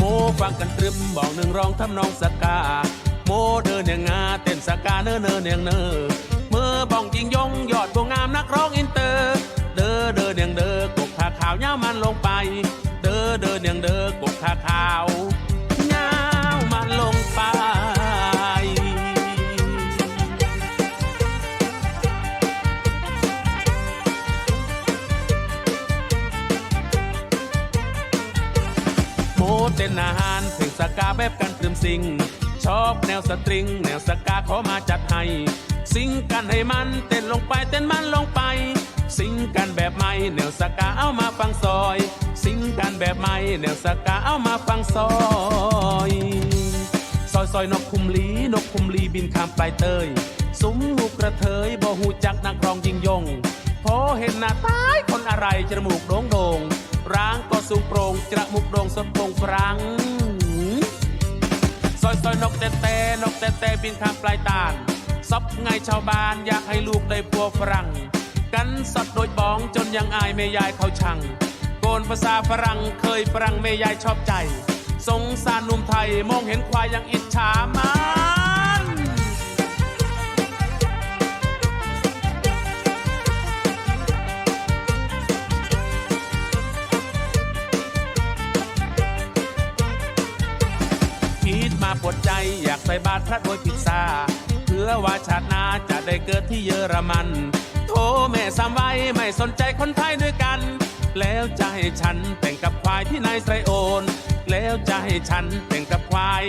โมฟังกันตรึมบอกหนึ่งร้องทำนองสกา โมเดินอย่างงาเต้นสกาเนอเนอเนียงเนอเมื่อบ้องยิงยงยอดบวงงามนักร้องอินเตอร์ เดอเด้อเนียงเดอกกขาขาวเย้ามันลงไป เดอเด้อเนียงเดอกกขาขาว เต้นอาหารเพลงสกาแบบกันตรึมสิง ชอบแนวสตริง แนวสกาขอมาจัดให้สิงกันให้มันเต้นลงไปเต้นมันลงไปสิงกันแบบใหม่แนวสกาเอามาฟังซอยสิงกันแบบใหม่แนวสกาเอามาฟังซอยซอยซอยนกคุมลีนกคุมลีบินข้ามปลายเตยสุมหูกระเทยบ่หูจักนักร้องยิงยงพอเห็นหน้าตายคนอะไรจมูกโด่งโด่งร่าง สูงโปร่งจมูกโด่งสดโปร่งปรังซอยซอยนกแต่แต่นกแต่แต่บินข้ามปลายตาลซับไงชาวบ้านอยากให้ลูกได้พัวฝรั่ง กันสัตว์โดยบ้องจนยังอายแม่ยายเขาชัง โกนภาษาฝรั่งเคยฝรั่งแม่ยายชอบใจ สงสารหนุ่มไทยมองเห็นควายยังอิจฉามันคิ ปวดใจอยากใส่บาตรพระโดยพิซซ่าเพื่อว่าชาติหน้าจะได้เกิดที่เยอรมัน โทแม่สามไว้ไม่สนใจคนไทยด้วยกัน แล้วจะให้ฉันแต่งกับควายที่นายไซโอน แล้วจะให้ฉันแต่งกับควาย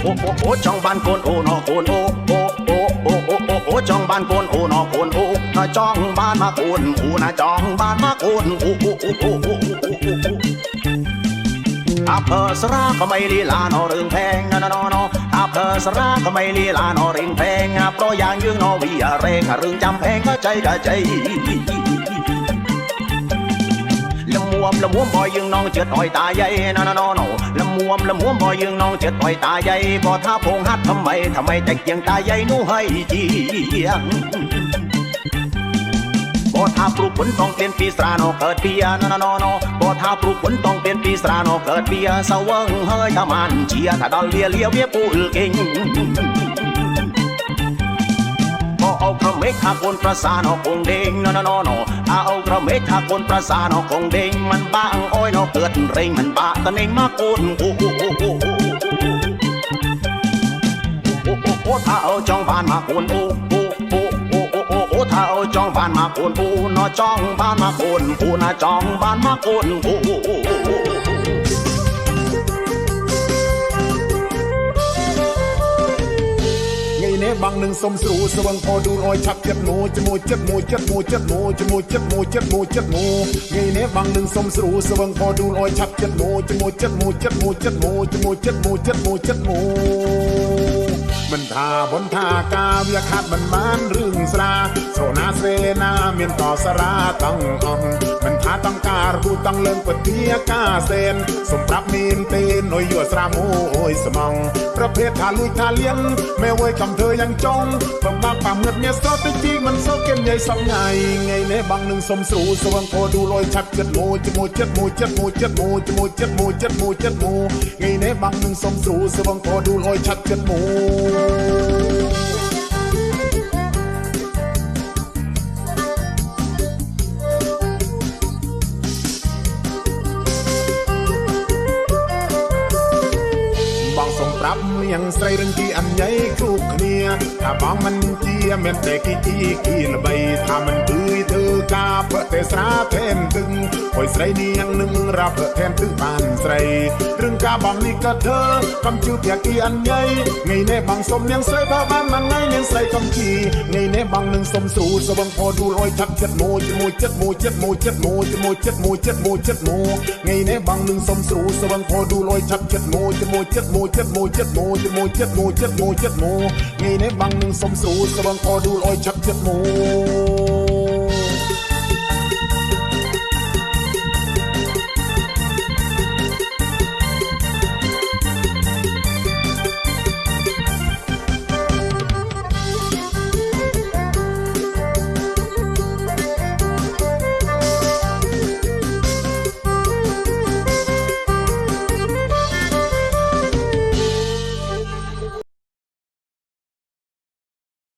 โอ้โอ้จ้องบ้านโกนโอนอโกนโอ้โอ้โอ้โอ้โอ้โอ้จ้องบ้านโกนโอนอโกนโอ้นะจ้องบ้านมาโกนโอ้นะจ้องบ้านมาโกนโอ้โอ้โอ้โอ้โอ้โอ้โอ้าเพอสราก็ไม่ลีลานอเรื่องแพงนนนนอาเพอสราก็ไม่ลีลานอเรื่องแพงอาเพราะอย่างยืงนอวิเร่งเรื่องจำแพงก็ใจกะใจ วมละมวมบอยยึงน้องเจ็ดอ่อยตาใหญ่นอนนอนละมวมละมวมบอยยึงน้องเจ็ดอ่อยตาใหญ่บ่ท่าพงฮัดทำไมทำไมแต่เกียงตาใหญ่หนูให้เจียงบ่ท่าปลูกผลต้องเปลี่ยนปีศาจเกิดเปียนอนนอนบ่ท่าปลูกผลต้องเปลี่ยนปีศาจเกิดเปียสะเวิงเฮ้ยตะมันเชียถ้าดอลเลียเลียเวียปูเก่ง เมฆอาคนประสานอคงเด้งนอนอนอาเอากระเมฆอาคนประสานอคงเด้งมันบ้างอ้อยนอเกิดเร่งมันบ้าตะเน่งมาโกนโอ้โอ้โอ้โอ้โอ้ถ้าเอาจ้องบานมาโกนโอ้โอ้โอ้โอ้โอ้โอ้โอ้ถ้าเอาจ้องบานมาโกนโอ้นอจ้องบานมาโกนโอ้นอจ้องบานมาโกนโอ้โอ้ បាំងនឹងសុំស្រួលស្វឹងផោឌូនអោយឆាប់ចិត្តមួយជាមួយចិត្តមួយចិត្តមួយចិត្តមួយជាមួយចិត្តមួយចិត្តមួយចិត្តមួយងាយនេះបាំងនឹងសុំស្រួលស្វឹងផោឌូនអោយឆាប់ចិត្តមួយជាមួយចិត្តមួយចិត្តមួយចិត្តមួយជាមួយចិត្តមួយចិត្តមួយចិត្តមួយមិនថាបនថាការវាខាត់មិនបានរឿងស្រាស្រណាសេណាមានតសារាទាំងអង្គមិនថាតង្ការគូតង់លើពទាកាសែនសម្រាប់មានទេ នុយយួស្រាមអូយស្មងប្រភេទថាលួចថាលៀនមែវអើយកំធ្វើយ៉ាងចង់បំបាក់បាំងឹកញាសតិចទីមិនសូវគេនិយាយសំងាយថ្ងៃនេះបងនឹងសុំស្រួលស្វងពោឌូលយឆាប់ចិត្តមួយជាមួយចិត្តមួយចិត្តមួយចិត្តមួយជាមួយចិត្តមួយចិត្តមួយចិត្តមួយថ្ងៃនេះបងនឹងសុំស្រួលស្វងពោឌូលយឆាប់ចិត្តមួយ ប្រាប់លៀងស្រីរង្ជីអញ្ញៃគ្រប់គ្នាថាបងមិនជាមានតែគីគីគីល្បីថាមិនគឺ ជួយធ្វើការប្រទេសស្រាថែមទឹកអុយស្រីនាងនឹងរាប់ប្រថែមទឹកបានស្រីរឿងការបំនេះក៏ធ្វើកំជឿភាគីអញ្ញៃថ្ងៃនេះបងសុំនាងស្រីបើបានមួយថ្ងៃនាងស្រីកំជីថ្ងៃនេះបងនឹងសុំស្រួលសបងផោឌូលអុយថាត់ចិត្តមួយជាមួយចិត្តមួយចិត្តមួយចិត្តមួយជាមួយចិត្តមួយចិត្តមួយចិត្តមួយថ្ងៃនេះបងនឹងសុំស្រួលសបងផោឌូលអុយថាត់ចិត្តមួយជាមួយចិត្តមួយចិត្តមួយចិត្តមួយជាមួយចិត្តមួយចិត្តមួយចិត្តមួយថ្ងៃនេះបងនឹងសុំស្រួលសបងផោឌូលអុយឆាប់ចិត្តមួយ